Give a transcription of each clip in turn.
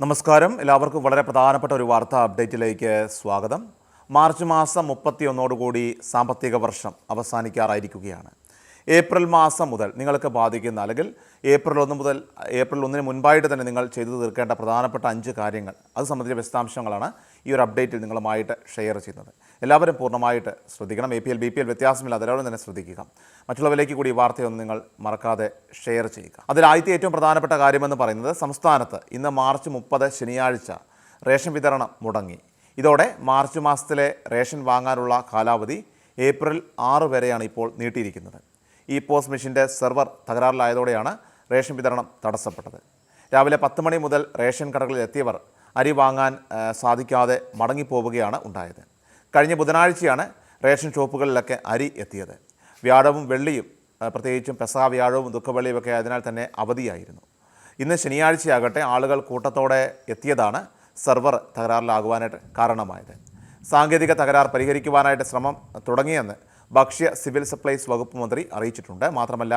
നമസ്കാരം. എല്ലാവർക്കും വളരെ പ്രധാനപ്പെട്ട ഒരു വാർത്താ അപ്ഡേറ്റിലേക്ക് സ്വാഗതം. മാർച്ച് മാസം മുപ്പത്തിയൊന്നോടുകൂടി സാമ്പത്തിക വർഷം അവസാനിക്കാറായിരിക്കുകയാണ്. ഏപ്രിൽ മാസം മുതൽ നിങ്ങൾക്ക് ബാധിക്കുന്ന അല്ലെങ്കിൽ ഏപ്രിൽ ഒന്ന് മുതൽ ഏപ്രിൽ ഒന്നിന് മുൻപായിട്ട് തന്നെ നിങ്ങൾ ചെയ്തു തീർക്കേണ്ട പ്രധാനപ്പെട്ട അഞ്ച് കാര്യങ്ങൾ. അത് സംബന്ധിച്ച വിശദാംശങ്ങളാണ് ഈ ഒരു അപ്ഡേറ്റിൽ നിങ്ങളുമായിട്ട് ഷെയർ ചെയ്യുന്നത്. എല്ലാവരും പൂർണമായിട്ട് ശ്രദ്ധിക്കണം. A P L B P L വ്യത്യാസമില്ല തന്നെ ശ്രദ്ധിക്കുക. മറ്റുള്ളവരിലേക്ക് കൂടി ഈ വാർത്തയൊന്നും നിങ്ങൾ മറക്കാതെ ഷെയർ ചെയ്യുക. അതിൽ ആദ്യത്തെ ഏറ്റവും പ്രധാനപ്പെട്ട കാര്യമെന്ന് പറയുന്നത് സംസ്ഥാനത്ത് ഇന്ന് മാർച്ച് മുപ്പത് ശനിയാഴ്ച റേഷൻ വിതരണം മുടങ്ങി. ഇതോടെ മാർച്ച് മാസത്തിലെ റേഷൻ വാങ്ങാനുള്ള കാലാവധി ഏപ്രിൽ ആറ് വരെയാണ് ഇപ്പോൾ നീട്ടിയിരിക്കുന്നത്. ഈ പോസ്റ്റ് മെഷീന്റെ സെർവർ തകരാറിലായതോടെയാണ് റേഷൻ വിതരണം തടസ്സപ്പെട്ടത്. രാവിലെ പത്ത് മണി മുതൽ റേഷൻ കടകളിൽ എത്തിയവർ അരി വാങ്ങാൻ സാധിക്കാതെ മടങ്ങിപ്പോവുകയാണ് ഉണ്ടായത്. കഴിഞ്ഞ ബുധനാഴ്ചയാണ് റേഷൻ ഷോപ്പുകളിലൊക്കെ അരി എത്തിയത്. വ്യാഴവും വെള്ളിയും പ്രത്യേകിച്ചും പെസഹ വ്യാഴവും ദുഃഖവെള്ളിയുമൊക്കെ അതിനാൽ തന്നെ അവധിയായിരുന്നു. ഇന്ന് ശനിയാഴ്ചയാകട്ടെ ആളുകൾ കൂട്ടത്തോടെ എത്തിയതാണ് സെർവർ തകരാറിലാകുവാനായിട്ട് കാരണമായത്. സാങ്കേതിക തകരാർ പരിഹരിക്കുവാനായിട്ട് ശ്രമം തുടങ്ങിയെന്ന് ഭക്ഷ്യ സിവിൽ സപ്ലൈസ് വകുപ്പ് മന്ത്രി അറിയിച്ചിട്ടുണ്ട്. മാത്രമല്ല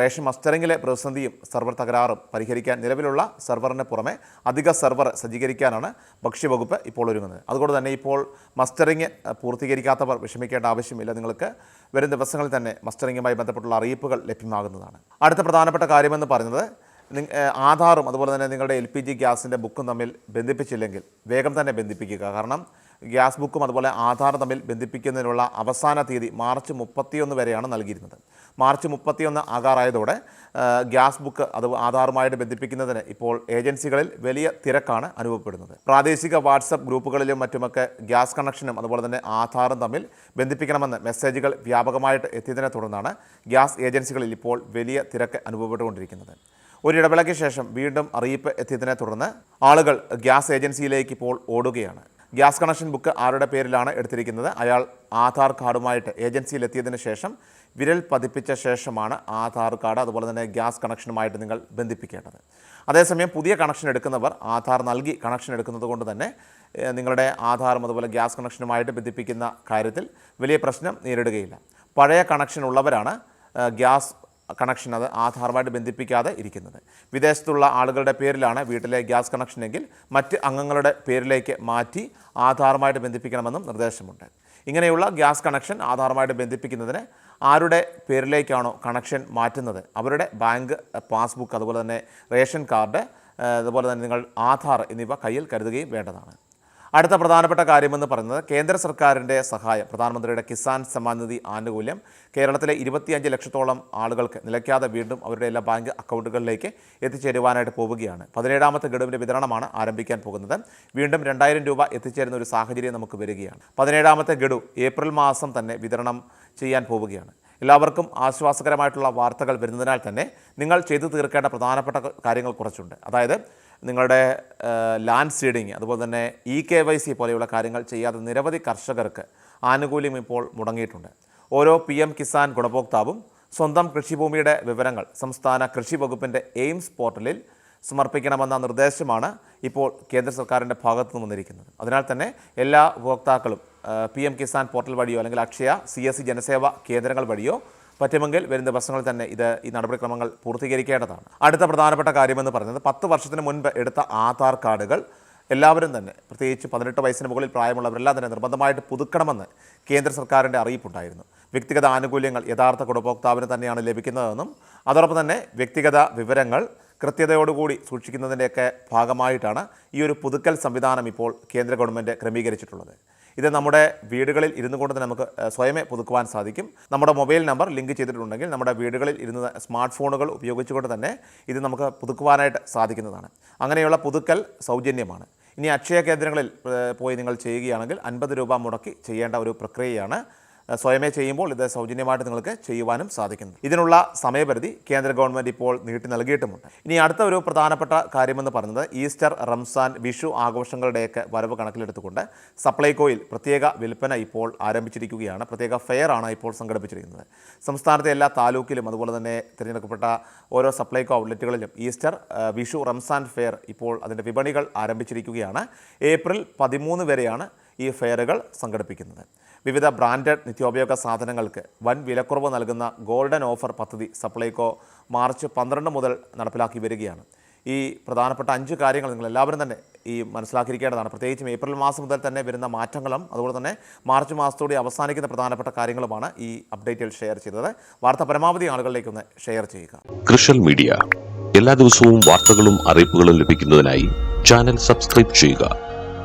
റേഷൻ മസ്റ്ററിങ്ങിലെ പ്രതിസന്ധിയും സെർവർ തകരാറും പരിഹരിക്കാൻ നിലവിലുള്ള സെർവറിന് പുറമെ അധിക സെർവർ സജ്ജീകരിക്കാനാണ് ഭക്ഷ്യവകുപ്പ് ഇപ്പോൾ ഒരുങ്ങുന്നത്. അതുകൊണ്ട് തന്നെ ഇപ്പോൾ മസ്റ്ററിംഗ് പൂർത്തീകരിക്കാത്തവർ വിഷമിക്കേണ്ട ആവശ്യമില്ല. നിങ്ങൾക്ക് വരും ദിവസങ്ങളിൽ തന്നെ മസ്റ്ററിങ്ങുമായി ബന്ധപ്പെട്ടുള്ള അറിയിപ്പുകൾ ലഭ്യമാകുന്നതാണ്. അടുത്ത പ്രധാനപ്പെട്ട കാര്യമെന്ന് പറയുന്നത് ആധാറും അതുപോലെ തന്നെ നിങ്ങളുടെ എൽ പി ജി ഗ്യാസിന്റെ ബുക്കും തമ്മിൽ ബന്ധിപ്പിച്ചില്ലെങ്കിൽ വേഗം തന്നെ ബന്ധിപ്പിക്കുക. കാരണം ഗ്യാസ് ബുക്കും അതുപോലെ ആധാർ തമ്മിൽ ബന്ധിപ്പിക്കുന്നതിനുള്ള അവസാന തീയതി മാർച്ച് മുപ്പത്തിയൊന്ന് വരെയാണ് നൽകിയിരുന്നത്. മാർച്ച് മുപ്പത്തിയൊന്ന് ആകാറായതോടെ ഗ്യാസ് ബുക്ക് അത് ആധാറുമായിട്ട് ബന്ധിപ്പിക്കുന്നതിന് ഇപ്പോൾ ഏജൻസികളിൽ വലിയ തിരക്കാണ് അനുഭവപ്പെടുന്നത്. പ്രാദേശിക വാട്സപ്പ് ഗ്രൂപ്പുകളിലും മറ്റുമൊക്കെ ഗ്യാസ് കണക്ഷനും അതുപോലെ തന്നെ ആധാറും തമ്മിൽ ബന്ധിപ്പിക്കണമെന്ന് മെസ്സേജുകൾ വ്യാപകമായിട്ട് എത്തിയതിനെ തുടർന്നാണ് ഗ്യാസ് ഏജൻസികളിൽ ഇപ്പോൾ വലിയ തിരക്ക് അനുഭവപ്പെട്ടുകൊണ്ടിരിക്കുന്നത്. ഒരു ഇടവേളയ്ക്ക് ശേഷം വീണ്ടും അറിയിപ്പ് എത്തിയതിനെ തുടർന്ന് ആളുകൾ ഗ്യാസ് ഏജൻസിയിലേക്ക് ഇപ്പോൾ ഓടുകയാണ്. ഗ്യാസ് കണക്ഷൻ ബുക്ക് ആരുടെ പേരിലാണ് എടുത്തിരിക്കുന്നത്? അയാൾ ആധാർ കാർഡുമായിട്ട് ഏജൻസിയിൽ എത്തിയതിന് ശേഷം വിരൽ പതിപ്പിച്ച ശേഷമാണ് ആധാർ കാർഡ് അതുപോലെ തന്നെ ഗ്യാസ് കണക്ഷനുമായിട്ട് നിങ്ങൾ ബന്ധിപ്പിക്കേണ്ടത്. അതേസമയം പുതിയ കണക്ഷൻ എടുക്കുന്നവർ ആധാർ നൽകി കണക്ഷൻ എടുക്കുന്നത് കൊണ്ട് തന്നെ നിങ്ങളുടെ ആധാറും അതുപോലെ ഗ്യാസ് കണക്ഷനുമായിട്ട് ബന്ധിപ്പിക്കുന്ന കാര്യത്തിൽ വലിയ പ്രശ്നം നേരിടുകയില്ല. പഴയ കണക്ഷൻ ഉള്ളവരാണ് ഗ്യാസ് കണക്ഷൻ അത് ആധാറുമായിട്ട് ബന്ധിപ്പിക്കാതെ ഇരിക്കുന്നത്. വിദേശത്തുള്ള ആളുകളുടെ പേരിലാണ് വീട്ടിലെ ഗ്യാസ് കണക്ഷനെങ്കിൽ മറ്റ് അംഗങ്ങളുടെ പേരിലേക്ക് മാറ്റി ആധാറുമായിട്ട് ബന്ധിപ്പിക്കണമെന്നും നിർദ്ദേശമുണ്ട്. ഇങ്ങനെയുള്ള ഗ്യാസ് കണക്ഷൻ ആധാറുമായിട്ട് ബന്ധിപ്പിക്കുന്നതിന് ആരുടെ പേരിലേക്കാണോ കണക്ഷൻ മാറ്റുന്നത്? അവരുടെ ബാങ്ക് പാസ്ബുക്ക് അതുപോലെ തന്നെ റേഷൻ കാർഡ് അതുപോലെ തന്നെ നിങ്ങൾ ആധാർ എന്നിവ കയ്യിൽ കരുതുകയും വേണ്ടതാണ്. അടുത്ത പ്രധാനപ്പെട്ട കാര്യമെന്ന് പറയുന്നത് കേന്ദ്ര സർക്കാരിന്റെ സഹായം. പ്രധാനമന്ത്രിയുടെ കിസാൻ സമ്മാൻ നിധി ആനുകൂല്യം. കേരളത്തിലെ ഇരുപത്തിയഞ്ച് ലക്ഷത്തോളം ആളുകൾക്ക് നിലയ്ക്കാതെ വീണ്ടും അവരുടെ എല്ലാ ബാങ്ക് അക്കൗണ്ടുകളിലേക്ക് എത്തിച്ചേരുവാനായിട്ട് പോവുകയാണ്. പതിനേഴാമത്തെ ഗഡുവിന്റെ വിതരണമാണ് ആരംഭിക്കാൻ പോകുന്നത്. വീണ്ടും രണ്ടായിരം രൂപ എത്തിച്ചേരുന്ന ഒരു സാഹചര്യം നമുക്ക് വരികയാണ്. പതിനേഴാമത്തെ ഗഡു ഏപ്രിൽ മാസം തന്നെ വിതരണം ചെയ്യാൻ പോവുകയാണ്. എല്ലാവർക്കും ആശ്വാസകരമായിട്ടുള്ള വാർത്തകൾ വരുന്നതിനാൽ തന്നെ നിങ്ങൾ ചെയ്തു തീർക്കേണ്ട പ്രധാനപ്പെട്ട കാര്യങ്ങൾ കുറച്ചുണ്ട്. അതായത് നിങ്ങളുടെ ലാൻഡ് സീഡിങ് അതുപോലെ തന്നെ ഇ കെ വൈ സി പോലെയുള്ള കാര്യങ്ങൾ ചെയ്യാത്ത നിരവധി കർഷകർക്ക് ആനുകൂല്യം ഇപ്പോൾ മുടങ്ങിയിട്ടുണ്ട്. ഓരോ പി എം കിസാൻ ഗുണഭോക്താവും സ്വന്തം കൃഷിഭൂമിയുടെ വിവരങ്ങൾ സംസ്ഥാന കൃഷി വകുപ്പിന്റെ എയിംസ് പോർട്ടലിൽ സമർപ്പിക്കണമെന്ന നിർദ്ദേശമാണ് ഇപ്പോൾ കേന്ദ്ര സർക്കാരിന്റെ ഭാഗത്തു നിന്ന് വന്നിരിക്കുന്നത്. അതിനാൽ തന്നെ എല്ലാ ഉപഭോക്താക്കളും പി എം കിസാൻ പോർട്ടൽ വഴിയോ അല്ലെങ്കിൽ അക്ഷയ സി എസ് സി ജനസേവ കേന്ദ്രങ്ങൾ വഴിയോ പറ്റുമെങ്കിൽ വരും ദിവസങ്ങളിൽ തന്നെ ഇത് ഈ നടപടിക്രമങ്ങൾ പൂർത്തീകരിക്കേണ്ടതാണ്. അടുത്ത പ്രധാനപ്പെട്ട കാര്യമെന്ന് പറയുന്നത് പത്ത് വർഷത്തിന് മുൻപ് എടുത്ത ആധാർ കാർഡുകൾ എല്ലാവരും തന്നെ പ്രത്യേകിച്ച് പതിനെട്ട് വയസ്സിന് മുകളിൽ പ്രായമുള്ളവരെല്ലാം തന്നെ നിർബന്ധമായിട്ട് പുതുക്കണമെന്ന് കേന്ദ്ര സർക്കാരിന്റെ അറിയിപ്പുണ്ടായിരുന്നു. വ്യക്തിഗത ആനുകൂല്യങ്ങൾ യഥാർത്ഥ ഗുണഭോക്താവിന് തന്നെയാണ് ലഭിക്കുന്നതെന്നും അതോടൊപ്പം തന്നെ വ്യക്തിഗത വിവരങ്ങൾ കൃത്യതയോടുകൂടി സൂക്ഷിക്കുന്നതിന്റെയൊക്കെ ഭാഗമായിട്ടാണ് ഈ ഒരു പുതുക്കൽ സംവിധാനം ഇപ്പോൾ കേന്ദ്ര ഗവൺമെന്റ് ക്രമീകരിച്ചിട്ടുള്ളത്. ഇത് നമ്മുടെ വീടുകളിൽ ഇരുന്നു കൊണ്ട് തന്നെ നമുക്ക് സ്വയമേ പുതുക്കുവാൻ സാധിക്കും. നമ്മുടെ മൊബൈൽ നമ്പർ ലിങ്ക് ചെയ്തിട്ടുണ്ടെങ്കിൽ നമ്മുടെ വീടുകളിൽ ഇരുന്ന് സ്മാർട്ട് ഫോണുകൾ ഉപയോഗിച്ചുകൊണ്ട് തന്നെ ഇത് നമുക്ക് പുതുക്കുവാനായിട്ട് സാധിക്കുന്നതാണ്. അങ്ങനെയുള്ള പുതുക്കൽ സൗജന്യമാണ്. ഇനി അക്ഷയ കേന്ദ്രങ്ങളിൽ പോയി നിങ്ങൾ ചെയ്യുകയാണെങ്കിൽ അൻപത് രൂപ മുടക്കി ചെയ്യേണ്ട ഒരു പ്രക്രിയയാണ് സ്വയമേ ചെയ്യുമ്പോൾ ഇത് സൗജന്യമായിട്ട് നിങ്ങൾക്ക് ചെയ്യുവാനും സാധിക്കുന്നു. ഇതിനുള്ള സമയപരിധി കേന്ദ്ര ഗവൺമെന്റ് ഇപ്പോൾ നീട്ടി നൽകിയിട്ടുമുണ്ട്. ഇനി അടുത്ത ഒരു പ്രധാനപ്പെട്ട കാര്യമെന്ന് പറയുന്നത് ഈസ്റ്റർ റംസാൻ വിഷു ആഘോഷങ്ങളുടെയൊക്കെ വരവ് കണക്കിലെടുത്തുകൊണ്ട് സപ്ലൈകോയിൽ പ്രത്യേക വിൽപ്പന ഇപ്പോൾ ആരംഭിച്ചിരിക്കുകയാണ്. പ്രത്യേക ഫെയർ ആണ് ഇപ്പോൾ സംഘടിപ്പിച്ചിരിക്കുന്നത്. സംസ്ഥാനത്തെ എല്ലാ താലൂക്കിലും അതുപോലെ തന്നെ തിരഞ്ഞെടുക്കപ്പെട്ട ഓരോ സപ്ലൈകോ ഔട്ട്ലെറ്റുകളിലും ഈസ്റ്റർ വിഷു റംസാൻ ഫെയർ ഇപ്പോൾ അതിന്റെ വിപണികൾ ആരംഭിച്ചിരിക്കുകയാണ്. ഏപ്രിൽ പതിമൂന്ന് വരെയാണ് ഈ ഫെയറുകൾ സംഘടിപ്പിക്കുന്നത്. വിവിധ ബ്രാൻഡഡ് നിത്യോപയോഗ സാധനങ്ങൾക്ക് വൻ വിലക്കുറവ് നൽകുന്ന ഗോൾഡൻ ഓഫർ പദ്ധതി സപ്ലൈകോ മാർച്ച് പന്ത്രണ്ട് മുതൽ നടപ്പിലാക്കി വരികയാണ്. ഈ പ്രധാനപ്പെട്ട അഞ്ച് കാര്യങ്ങൾ നിങ്ങൾ എല്ലാവരും തന്നെ ഈ മനസ്സിലാക്കിയിരിക്കേണ്ടതാണ്. പ്രത്യേകിച്ചും ഏപ്രിൽ മാസം മുതൽ തന്നെ വരുന്ന മാറ്റങ്ങളും അതുപോലെ തന്നെ മാർച്ച് മാസത്തോടെ അവസാനിക്കുന്ന പ്രധാനപ്പെട്ട കാര്യങ്ങളുമാണ് ഈ അപ്ഡേറ്റിൽ ഷെയർ ചെയ്തത്. വാർത്ത പരമാവധി ആളുകളിലേക്ക് ഒന്ന് ഷെയർ ചെയ്യുക. കൃഷൽ മീഡിയ. എല്ലാ ദിവസവും വാർത്തകളും അറിയിപ്പുകളും ലഭിക്കുന്നതിനായി ചാനൽ സബ്സ്ക്രൈബ് ചെയ്യുക.